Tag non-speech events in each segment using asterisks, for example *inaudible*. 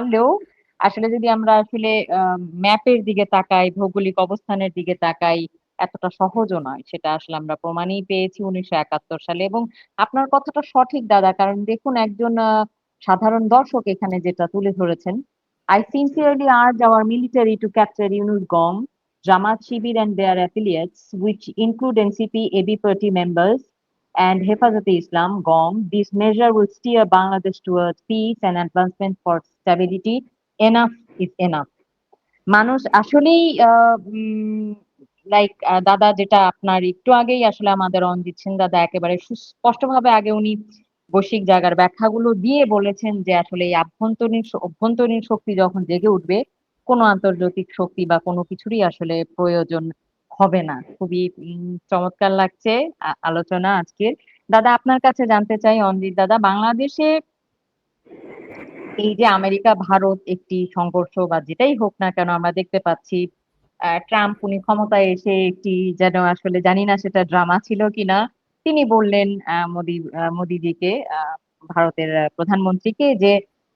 পারলেও আসলে যদি আমরা আসলে ম্যাপের দিকে তাকাই ভৌগোলিক অবস্থানের দিকে তাকাই এতটা সহজও নয়। সেটা আসলে আমরা প্রমাণই পেয়েছি উনিশশো একাত্তর সালে। এবং আপনার কথাটা সঠিক দাদা কারণ দেখুন একজন সাধারণ দর্শক এখানে যেটা তুলে ধরেছেন I sincerely urge our military to capture Yunus Gong, Jamaat Shibir and their affiliates, which include NCP AB party members and Hefazat Islam, Gong. This measure will steer Bangladesh towards peace and advancement for stability. Enough is enough. মানুষ আসলেই like দাদা যেটা আপনার একটু আগেই আসলে আমাদের on দিচ্ছেন, দাদা একেবারে সুস্পষ্টভাবে আগে উনি বৈশ্বিক জায়গার ব্যাখ্যাগুলো দিয়ে বলেছেন যে আসলে এই আভ্যন্তরীণ অভ্যন্তরীণ শক্তি যখন জেগে উঠবে, কোনো আন্তর্জাতিক শক্তি বা কোনো কিছুরই আসলে প্রয়োজন হবে না। খুবই চমৎকার লাগছে আলোচনা আজকের। দাদা, আপনার কাছে জানতে চাই অঞ্জিত দাদা, বাংলাদেশে এই যে আমেরিকা, ভারত একটি সংঘর্ষ বা যেটাই হোক না কেন আমরা দেখতে পাচ্ছি ট্রাম্প উনি ক্ষমতায় এসে একটি যেন আসলে জানি না সেটা ড্রামা ছিল কিনা, তিনি বললেন মোদি মোদিজিকে ভারতের প্রধানমন্ত্রীকে যে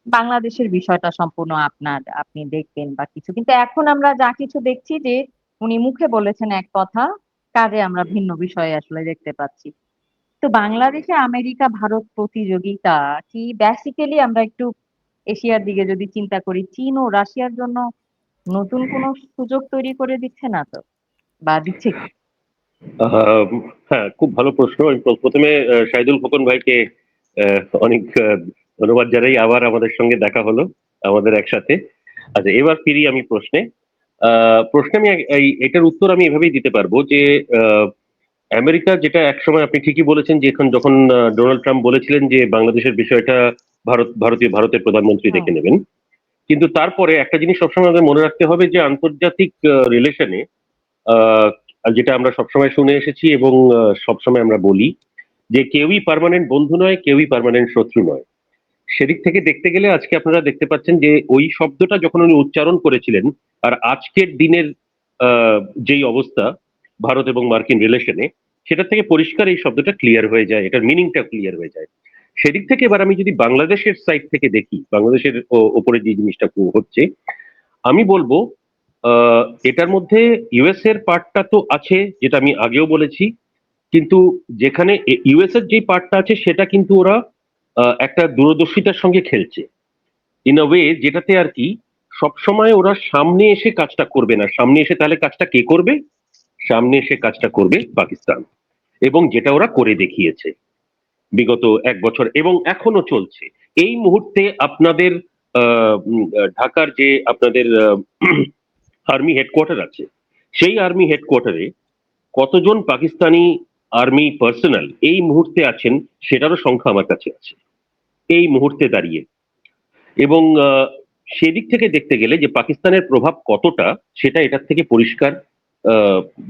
বাংলাদেশের বিষয়টা সম্পূর্ণ আপনার, আপনি দেখবেন বা কিছু। কিন্তু এখন আমরা যা কিছু দেখছি যে উনি মুখে বলেছেন এক কথা, কাজে আমরা ভিন্ন বিষয়ে আসলে দেখতে পাচ্ছি। তো বাংলাদেশে আমেরিকা, ভারত প্রতিযোগিতা, কি বেসিক্যালি আমরা একটু এশিয়ার দিকে যদি চিন্তা করি, চীন ও রাশিয়ার জন্য নতুন কোনো সুযোগ তৈরি করে দিচ্ছে না তো? বা দিচ্ছে হ্যাঁ খুব ভালো প্রশ্ন। প্রথমে শাহিদুল খোকন ভাইকে অনেক ধন্যবাদ জানাই। আবার আমাদের সঙ্গে দেখা হলো, আমাদের একসাথে। আচ্ছা এবার ফিরি আমি প্রশ্নে। প্রশ্নে আমি এটার উত্তর আমি এভাবেই দিতে পারব যে আমেরিকা যেটা একসময় আপনি ঠিকই বলেছেন যে এখন যখন ডোনাল্ড ট্রাম্প বলেছিলেন যে বাংলাদেশের বিষয়টা ভারত ভারতীয় ভারতের প্রধানমন্ত্রী দেখে নেবেন কিন্তু তারপরে একটা জিনিস সবসময় আমাদের মনে রাখতে হবে যে আন্তর্জাতিক রিলেশনে যেটা আমরা সবসময় শুনে এসেছি এবং সবসময় আমরা বলি যে কেউই পারমানেন্ট বন্ধু নয় কেউই পারমানেন্ট শত্রু নয়। সেদিক থেকে দেখতে গেলে আজকে আপনারা দেখতে পাচ্ছেন যে ওই শব্দটা যখন উনি উচ্চারণ করেছিলেন, আর আজকের দিনের যেই অবস্থা ভারত এবং মার্কিন রিলেশনে সেটা থেকে পরিষ্কার এই শব্দটা ক্লিয়ার হয়ে যায়, এটার মিনিংটা ক্লিয়ার হয়ে যায়। সেদিক থেকে এবার আমি যদি বাংলাদেশের সাইড থেকে দেখি, বাংলাদেশের ওপরে যে জিনিসটা হচ্ছে, আমি বলব এটার মধ্যে ইউএস এর পার্টটা তো আছে, যেটা আমি আগেও বলেছি, কিন্তু যেখানে ইউএস এর যে পার্টটা আছে, সেটা কিন্তু ওরা একটা দূরদর্শিতার সঙ্গে খেলছে। ইন আ ওয়ে যেটাতে আর কি, সবসময় ওরা সামনে এসে কাজটা করবে না। সামনে এসে তাহলে কাজটা কে করবে? সামনে এসে কাজটা করবে পাকিস্তান। এবং যেটা ওরা করে দেখিয়েছে বিগত এক বছর। এবং এখনও চলছে। এই মুহূর্তে আপনাদের ঢাকার যে আপনাদের আর্মি হেডকোয়ার্টার *clears throat* আছে, সেই আর্মি হেডকোয়ার্টারে কতজন পাকিস্তানি আর্মি পার্সোনাল এই মুহূর্তে আছেন সেটারও সংখ্যা আমার কাছে আছে। এই মুহূর্তে দাঁড়িয়ে। এবং সেদিক থেকে দেখতে গেলে যে পাকিস্তানের প্রভাব কতটা সেটা এটার থেকে পরিষ্কার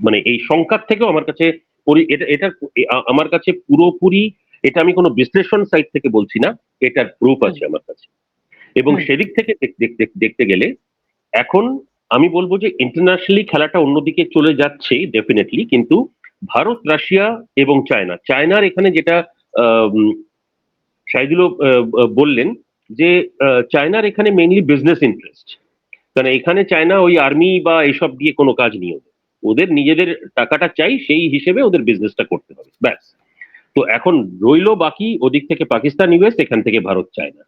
মানে এই সংখ্যার থেকেও আমার কাছে এটা আমার কাছে পুরোপুরি এটা আমি কোনো বিশ্লেষণ সাইট থেকে বলছি না এটার প্রুফ আছে আমার কাছে। এবং সেদিক থেকে দেখতে গেলে এখন আমি বলব যে ইন্টারন্যাশনালি খেলাটা অন্যদিকে চলে যাচ্ছে ডেফিনেটলি কিন্তু ভারত, রাশিয়া এবং চায়না। চায়নার এখানে যেটা শাহিদুল বললেন যে চায়নার এখানে মেইনলি বিজনেস ইন্টারেস্ট কারণ এখানে চায়না ওই আর্মি বা এসব দিয়ে কোনো কাজ নিয়ে ওদের। নিজেদের টাকাটা চাই, সেই হিসেবে ওদের বিজনেসটা করতে হবে। ব্যাস। তো এখন রইল বাকি ওদিক থেকে পাকিস্তান, ইউএস, এখান থেকে ভারত, চায়না।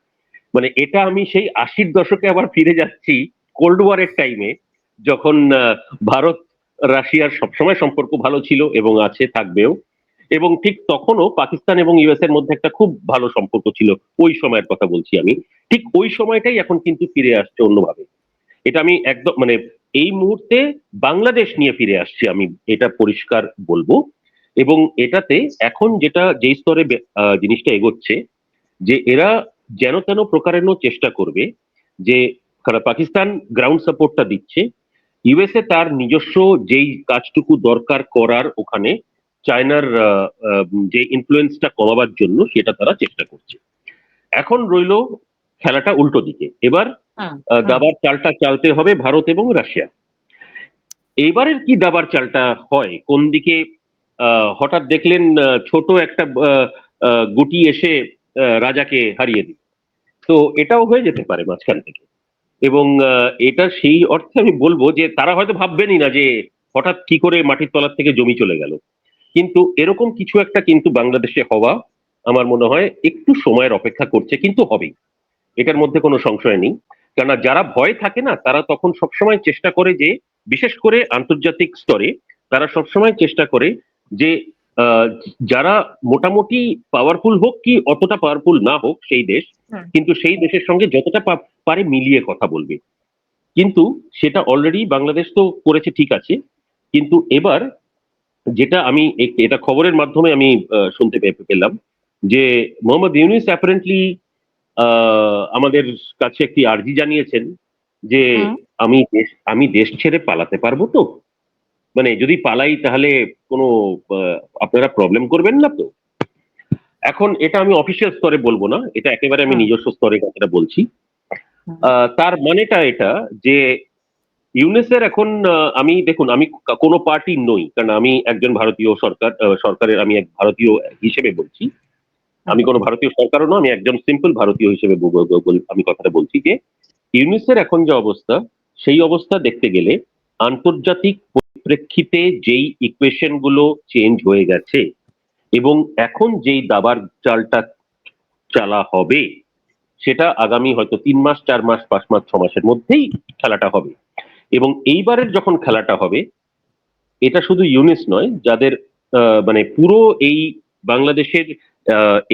মানে এটা আমি সেই আশির দশকে আবার ফিরে যাচ্ছি কোল্ড ওয়ারের টাইমে যখন ভারত রাশিয়ার সবসময় সম্পর্ক ভালো ছিল এবং আছে, থাকবেও। এবং ঠিক তখনও পাকিস্তান এবং ইউএস এর মধ্যে একটা খুব ভালো সম্পর্ক ছিল, ওই সময়ের কথা বলছি আমি। ঠিক ওই সময়টাই এখন কিন্তু ফিরে আসছে অন্যভাবে। এটা আমি একদম মানে এই মুহূর্তে বাংলাদেশ নিয়ে ফিরে আসছি আমি, এটা পরিষ্কার বলব। এবং এটাতে এখন যেটা, যেই স্তরে জিনিসটা এগোচ্ছে, যে এরা যেন তেন প্রকারেরও চেষ্টা করবে, যে পাকিস্তান গ্রাউন্ড সাপোর্টটা দিচ্ছে ইউএসএ তার নিজস্ব যেই কাজটুকু দরকার করার ওখানে চায়নার যে ইনফ্লুয়েন্সটা কমাবার জন্য সেটা তারা চেষ্টা করছে। এখন রইল খেলাটা উল্টো দিকে। এবার দাবার চালটা চালতে হবে ভারত এবং রাশিয়া। এইবারের কি দাবার চালটা হয়? কোন দিকে হঠাৎ দেখলেন ছোট একটা গুটি এসে রাজাকে হারিয়ে দিল। তো এটাও হয়ে যেতে পারে মাঝখান থেকে। এবং এটা সেই অর্থে আমি বলব যে তারা হয়তো ভাববেনই না যে হঠাৎ কি করে মাটির তলার থেকে জমি চলে গেল। কিন্তু এরকম কিছু একটা কিন্তু বাংলাদেশে হওয়া আমার মনে হয় একটু সময়ের অপেক্ষা করছে, কিন্তু হবেই। এটার মধ্যে কোনো সংশয় নেই। কেননা যারা ভয় থাকে না, তারা তখন সবসময় চেষ্টা করে যে, বিশেষ করে আন্তর্জাতিক স্তরে, তারা সবসময় চেষ্টা করে যে যারা মোটামুটি পাওয়ারফুল হোক কি অতটা পাওয়ারফুল না হোক সেই দেশ কিন্তু সেই দেশের সঙ্গে যতটা পারে মিলিয়ে কথা বলবে। কিন্তু সেটা অলরেডি বাংলাদেশ তো করেছে ঠিক আছে। কিন্তু এবার যেটা আমি এটা খবরের মাধ্যমে আমি শুনতে পেলাম যে মোহাম্মদ ইউনিস অ্যাপারেন্টলি আমাদের কাছে একটি আর্জি জানিয়েছেন যে আমি দেশ আমি দেশ ছেড়ে পালাতে পারব তো? মানে যদি পালাই তাহলে কোনো আপনারা প্রবলেম করবেন না তো? এখন এটা আমি অফিসিয়াল স্তরে বলব না এটা একেবারে আমি নিজস্ব স্তরে কথাটা বলছি। তার মানেটা এটা যে ইউনেসের এখন আমি দেখুন আমি কোনো পার্টি নই কারণ আমি একজন ভারতীয় সরকার সরকারের আমি এক ভারতীয় হিসেবে বলছি। আমি কোনো ভারতীয় সরকারও নয় আমি একজন সিম্পল ভারতীয় হিসেবে আমি কথাটা বলছি যে ইউনেসের এখন যে অবস্থা সেই অবস্থা দেখতে গেলে আন্তর্জাতিক পরিপ্রেক্ষিতে যেই ইকুয়েশনগুলো চেঞ্জ হয়ে গেছে এবং এখন যেই দাবার চালটা চালা হবে, সেটা আগামী হয়তো তিন মাস, চার মাস, পাঁচ মাস, ছ মাসের মধ্যেই খেলাটা হবে। এবং এইবারের যখন খেলাটা হবে, এটা শুধু ইউনিস নয়, যাদের মানে পুরো এই বাংলাদেশের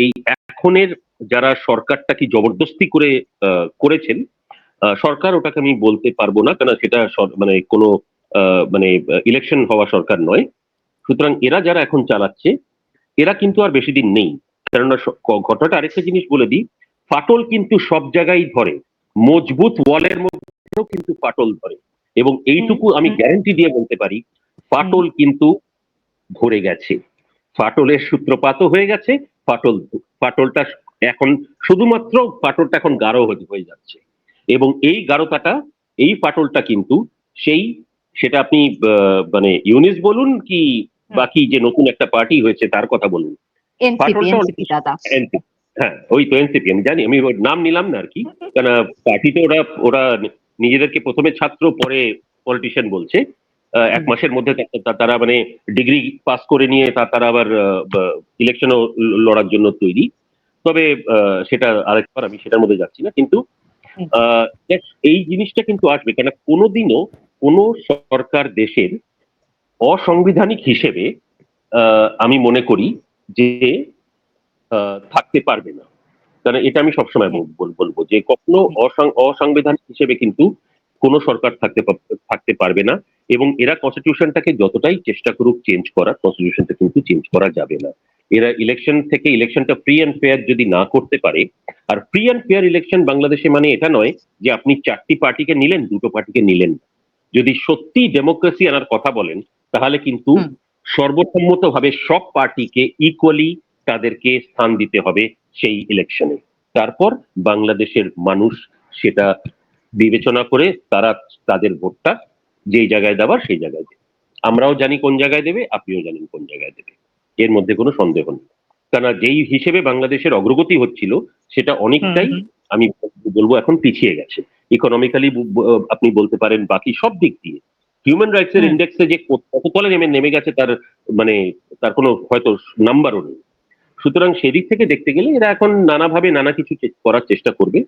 এই এখনের যারা সরকারটাকে জবরদস্তি করে করেছেন সরকার ওটাকে আমি বলতে পারব না, কেন সেটা মানে কোনো মানে ইলেকশন হওয়া সরকার নয়। সুতরাং এরা যারা এখন চালাচ্ছে এরা কিন্তু আর বেশি দিন নেই। কেননা ঘটনাটা আরেকটা জিনিস বলে দিই ফাটল কিন্তু সব জায়গায় ধরে। মজবুত ওয়ালের মধ্যেও কিন্তু ফাটল ধরে। এবং এইটুকু আমি। গ্যারান্টি দিয়ে বলতে পারি ফাটল কিন্তু ধরে গেছে। ফাটলের সূত্রপাতও হয়ে গেছে ফাটল ফাটলটা এখন শুধুমাত্র ফাটলটা এখন গাঢ় হয়ে- হয়ে যাচ্ছে। এবং এই গাঢ়তাটা এই ফাটলটা কিন্তু সেই সেটা আপনি মানে ইউনিস বলুন কি বাকি যে নতুন একটা পার্টি হয়েছে তার কথা বলুন। হ্যাঁ ওই তো এনসিপি আমি জানি আমি নাম নিলাম না আর কি। কেন পার্টিতে ওরা ওরা নিজেদেরকে প্রথমে ছাত্র পরে পলিটিশিয়ান বলছে। এক মাসের মধ্যে তারা মানে ডিগ্রি পাস করে নিয়ে তারা আবার ইলেকশনও লড়ার জন্য তৈরি। তবে আহ, সেটা আরেকবার আমি সেটার মধ্যে যাচ্ছি না। কিন্তু এই জিনিসটা কিন্তু আসবে কেন কোনোদিনও কোনো সরকার দেশের অসাংবিধানিক হিসেবে আমি মনে করি যে থাকতে পারবে না। কারণ এটা আমি সবসময় বল- বল- বলব যে কখনো অসাং- অসাংবিধানিক হিসেবে কিন্তু কোনো সরকার থাকতে থাকতে পারবে না এবং এরা কনস্টিটিউশনটাকে যতটাই চেষ্টা করুক চেঞ্জ করার কনস্টিটিউশনটা কিন্তু চেঞ্জ করা যাবে না। এরা ইলেকশন থেকে ইলেকশনটা ফ্রি অ্যান্ড ফেয়ার যদি না করতে পারে আর ফ্রি অ্যান্ড ফেয়ার ইলেকশন বাংলাদেশে মানে এটা নয় যে আপনি চারটি পার্টিকে নিলেন দুটো পার্টিকে নিলেন যদি সত্যি ডেমোক্রেসি আনার কথা বলেন তাহলে কিন্তু হুম। সর্বসম্মতভাবে সব পার্টিকে ইকুয়ালি তাদেরকে স্থান দিতে হবে সেই ইলেকশনে তারপর বাংলাদেশের মানুষ সেটা বিবেচনা করে তারা তাদের ভোটটা যেই জায়গায় দেওয়ার সেই জায়গায় দেবে। আমরাও জানি কোন জায়গায় দেবে আপনিও জানেন কোন জায়গায় দেবে। এর মধ্যে কোনো সন্দেহ নেই। কেননা যেই হিসেবে বাংলাদেশের অগ্রগতি হচ্ছিল সেটা অনেকটাই আমি বলব এখন পিছিয়ে গেছে। ইকোনমিক্যালি আপনি বলতে পারেন বাকি সব দিক দিয়ে। হিউম্যান রাইটস এর। ইন্ডেক্সে যে কত তলে নেমে নেমে গেছে তার মানে তার কোনো হয়তো নাম্বারও নেই। সুতরাং সেদিক থেকে দেখতে গেলে এরা এখন নানাভাবে নানা কিছু করার চেষ্টা করবে।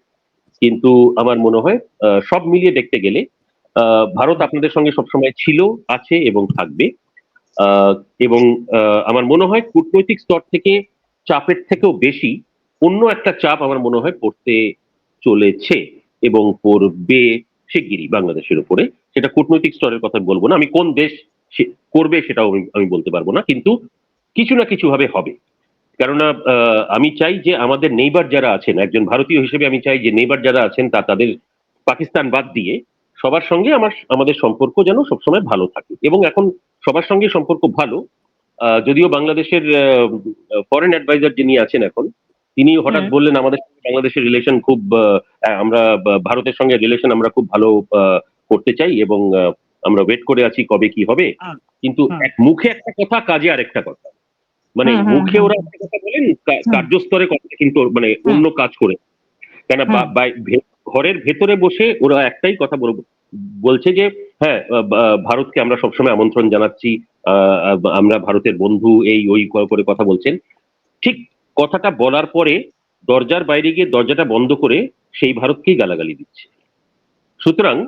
কিন্তু আমার মনে হয় আহ, সব মিলিয়ে দেখতে গেলে আহ, ভারত আপনাদের সঙ্গে সবসময় ছিল আছে এবং থাকবে। এবং আমার মনে হয় কূটনৈতিক স্তর থেকে চাপের থেকেও বেশি অন্য একটা চাপ আমার মনে হয় পড়তে চলেছে এবং পড়বে শিগগিরই বাংলাদেশের উপরে। সেটা কূটনৈতিক স্তরের কথা বলব না। আমি কোন দেশ করবে সেটাও আমি- বলতে পারব না, কিন্তু কিছু না কিছু ভাবে হবে। কেননা আমি চাই যে আমাদের নেইবার যারা আছেন, একজন ভারতীয় হিসেবে আমি চাই যে নেইবার যারা আছেন তা তাদের পাকিস্তান বাদ দিয়ে সবার সঙ্গে আমার আমাদের সম্পর্ক যেন সবসময় ভালো থাকে। এবং এখন সবার সঙ্গে সম্পর্ক ভালো যদিও বাংলাদেশের ফরেন অ্যাডভাইজার যিনি আছেন এখন তিনি হঠাৎ বললেন আমাদের বাংলাদেশের রিলেশন খুব আমরা ভারতের সঙ্গে রিলেশন আমরা খুব ভালো করতে চাই এবং আমরা ওয়েট করে আছি কবে কি হবে। কিন্তু এক মুখে একটা কথা কাজে আরেকটা কথা। মানে মুখে ওরা একটা কথা বলেন কার্যস্তরে কথা কিন্তু মানে অন্য কাজ করে। কেন। ঘরের ভেতরে বসে ওরা একটাই কথা বল- বলছে যে হ্যাঁ ভারতকে আমরা সবসময় আমন্ত্রণ জানাচ্ছি আমরা ভারতের বন্ধু, এই, ওই করে কথা বলছেন। ঠিক কথাটা বলার পরে দরজার বাইরে গিয়ে দরজাটা বন্ধ করে সেই ভারতকেই গালাগালি দিচ্ছে। সুতরাং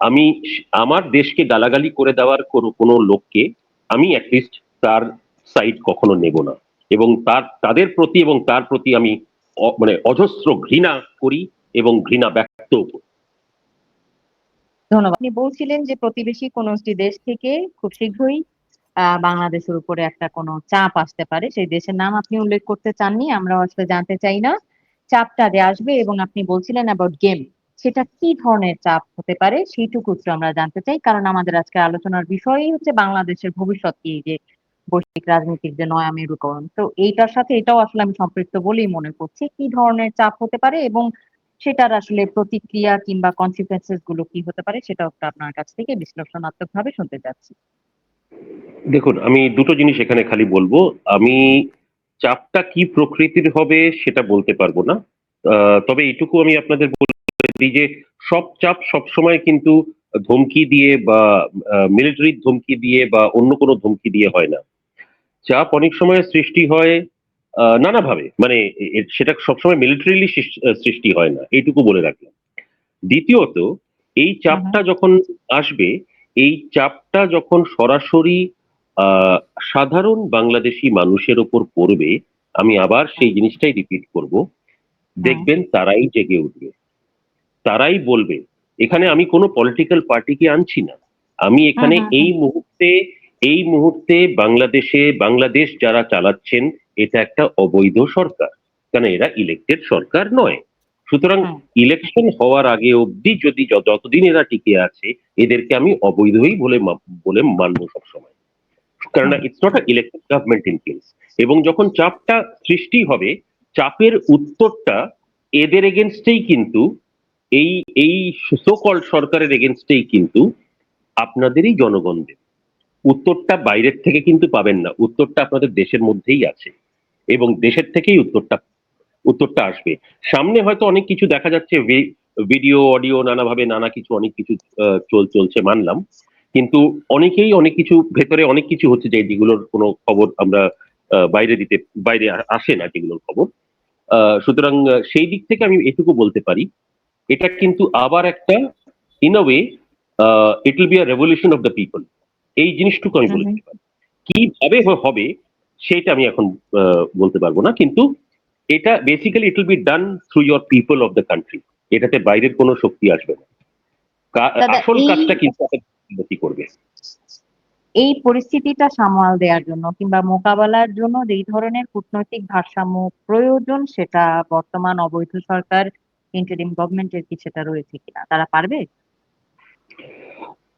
আমি, আমার দেশকে গালাগালি করে দেওয়ার কোনো কোনো লোককে আমি অ্যাটলিস্ট তার সাইড কখনো নেব না। এবং তার, তাদের প্রতি এবং তার প্রতি আমি মানে অজস্র ঘৃণা করি। এবং ঘৃণা ব্যক্ত ধন্যবাদ। আপনি বলছিলেন যে প্রতিবেশী কোনো একটি দেশ থেকে খুব শীঘ্রই বাংলাদেশের উপরে একটা কোনো চাপ আসতে পারে, সেই দেশের নাম আপনি উল্লেখ করতে চাননি আমরা আসলে জানতে চাই না। চাপটা যে আসবে এবং আপনি বলছিলেন অ্যাবাউট গেম সেটা কি ধরনের চাপ হতে পারে, সেইটুকু আমরা জানতে চাই, কারণ আমাদের আজকে আলোচনার বিষয়ই হচ্ছে বাংলাদেশের ভবিষ্যৎ কি যে বৈশ্বিক রাজনীতির যে নয়া মেরুকরণ। তো এইটার সাথে এটাও আসলে আমি সম্পৃক্ত বলেই মনে করছি, কি ধরনের চাপ হতে পারে এবং সেটার আসলে প্রতিক্রিয়া কিংবা কনসিকুয়েন্সেসগুলো কি হতে পারে সেটাও আপনার কাছ থেকে বিশ্লেষণাত্মক ভাবে শুনতে চাচ্ছি। দেখুন, আমি দুটো জিনিস এখানে খালি বলব। আমি চাপটা কি প্রকৃতির হবে সেটা বলতে পারব না। তবে এইটুকু আমি আপনাদের দিই যে সব চাপ সব সময় কিন্তু ধমকি দিয়ে বা মিলিটারি ধমকি দিয়ে বা অন্য কোনো ধমকি দিয়ে হয় না। চাপ অনেক সময় সৃষ্টি হয় নানাভাবে। মানে সেটা সবসময় মিলিটারিলি সৃষ্টি হয় না। এইটুকু বলে রাখলাম। দ্বিতীয়ত এই চাপটা যখন আসবে এই চাপটা যখন সরাসরি সাধারণ বাংলাদেশি মানুষের ওপর পড়বে আমি আবার সেই জিনিসটাই রিপিট করব। দেখবেন তারাই জেগে উঠবে। তারাই বলবে এখানে আমি কোনো পলিটিক্যাল পার্টিকে আনছি না। আমি এখানে এই মুহূর্তে এই মুহূর্তে বাংলাদেশে বাংলাদেশ যারা চালাচ্ছেন এটা একটা অবৈধ সরকার। কারণ এরা ইলেক্টেড সরকার নয়। সুতরাং ইলেকশন হওয়ার আগে অবধি যদি যতদিন এরা টিকে আছে এদেরকে আমি অবৈধই বলে বলে মানবো সবসময়। কারণ it's not elected government in place এবং যখন চাপটা সৃষ্টি হবে চাপের উত্তরটা এদের এগেনস্টেই কিন্তু এই এই সোকল সরকারের এগেনস্টেই কিন্তু আপনাদেরই জনগণ দেবে উত্তরটা বাইরের থেকে কিন্তু পাবেন না। উত্তরটা আপনাদের দেশের মধ্যেই আছে। এবং দেশের থেকেই উত্তরটা উত্তরটা আসবে। সামনে হয়তো অনেক কিছু দেখা যাচ্ছে ভিডিও অডিও নানাভাবে নানা কিছু অনেক কিছু চল চলছে মানলাম। কিন্তু অনেকেই অনেক কিছু ভেতরে অনেক কিছু হচ্ছে যে যেগুলোর কোনো খবর আমরা বাইরে দিতে বাইরে আসে না যেগুলোর খবর। আহ, সুতরাং সেই দিক থেকে আমি এটুকু বলতে পারি এটা কিন্তু আবার একটা in a way it will be a revolution of the people এই জিনিসটুকু আমি বলে। দিতে পারি কীভাবে হবে সেটা আমি এখন বলতে পারব না। কিন্তু এটা basically it will be done through your people of the country এটাতে বাইরের কোনো শক্তি আসবে না। আসল কাজটা কিন্তু উন্নতি করবে? এই পরিস্থিতিটা সামাল দেওয়ার জন্য কিংবা মোকাবেলার জন্য যেই ধরনের কূটনৈতিক ভারসাম্য প্রয়োজন সেটা বর্তমান অবৈধ সরকার ইন্টারিম গভর্নমেন্টের কি সেটা রয়েছে কিনা? তারা পারবে?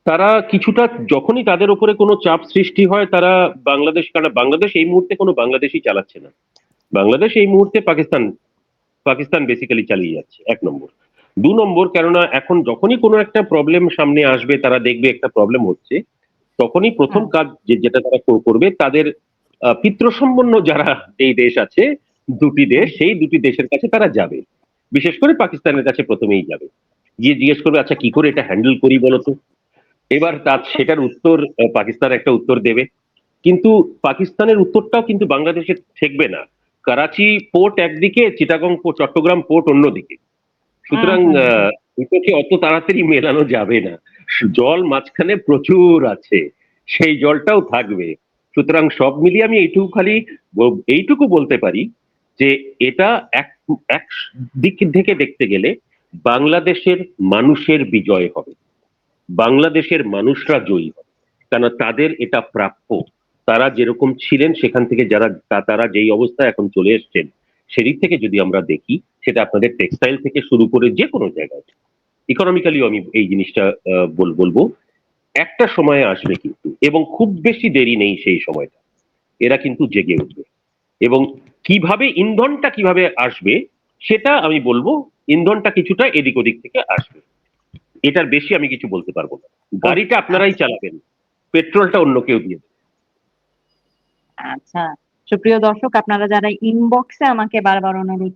তারা কিছুটা যখনই তাদের উপরে কোনো চাপ সৃষ্টি হয় তারা বাংলাদেশ কারণ বাংলাদেশ এই মুহূর্তে কোনো বাংলাদেশই চালাচ্ছে না। বাংলাদেশ এই মুহূর্তে পাকিস্তান পাকিস্তান বেসিক্যালি চালিয়ে যাচ্ছে এক নম্বর। দু নম্বর কেননা এখন যখনই কোনো একটা প্রবলেম সামনে আসবে তারা দেখবে একটা প্রবলেম হচ্ছে তখনই প্রথম হ্যাঁ। কাজ যেটা তারা করবে তাদের পিতৃসম্পন্ন যারা এই দেশ আছে দুটি দেশ সেই দুটি দেশের কাছে তারা যাবে। বিশেষ করে পাকিস্তানের কাছে প্রথমেই যাবে। গিয়ে জিজ্ঞেস করবে আচ্ছা কি করে এটা হ্যান্ডেল করি বলতো এবার তার সেটার উত্তর পাকিস্তান একটা উত্তর দেবে। কিন্তু পাকিস্তানের উত্তরটাও কিন্তু বাংলাদেশে ঠেকবে না। করাচি পোর্ট একদিকে চিটাগং চট্টগ্রাম পোর্ট অন্যদিকে। সুতরাং হুম, হুম, হুম। আহ, দুটোকে অত তাড়াতাড়ি মেলানো যাবে না। জল মাঝখানে প্রচুর আছে। সেই জলটাও থাকবে। সুতরাং সব মিলিয়ে আমি এইটুকু খালি এইটুকু বলতে পারি যে এটা এক এক দিক থেকে দেখতে গেলে বাংলাদেশের মানুষের বিজয় হবে। বাংলাদেশের মানুষরা জয়ী কেন তাদের এটা প্রাপ্য। তারা যেরকম ছিলেন সেখান থেকে যারা তারা যেই অবস্থায় এখন চলে এসছেন, সেদিক থেকে যদি আমরা দেখি, সেটা আপনাদের টেক্সটাইল থেকে শুরু করে যে কোনো জায়গায়। ইকোনমিক্যালিও আমি এই জিনিসটা বল- বলব। একটা সময় আসবে কিন্তু, এবং খুব বেশি দেরি নেই সেই সময়টা। এরা কিন্তু জেগে উঠবে। এবং কীভাবে ইন্ধনটা কীভাবে আসবে, সেটা আমি বলব, ইন্ধনটা কিছুটা এদিক ওদিক থেকে আসবে। এটার বেশি আমি কিছু বলতে পারব না। গাড়িটা আপনারাই চালাবেন পেট্রোলটা অন্য কেউ দিয়ে আচ্ছা। সুপ্রিয় দর্শক আপনারা যারা ইনবক্সে আমাকে বারবার অনুরোধ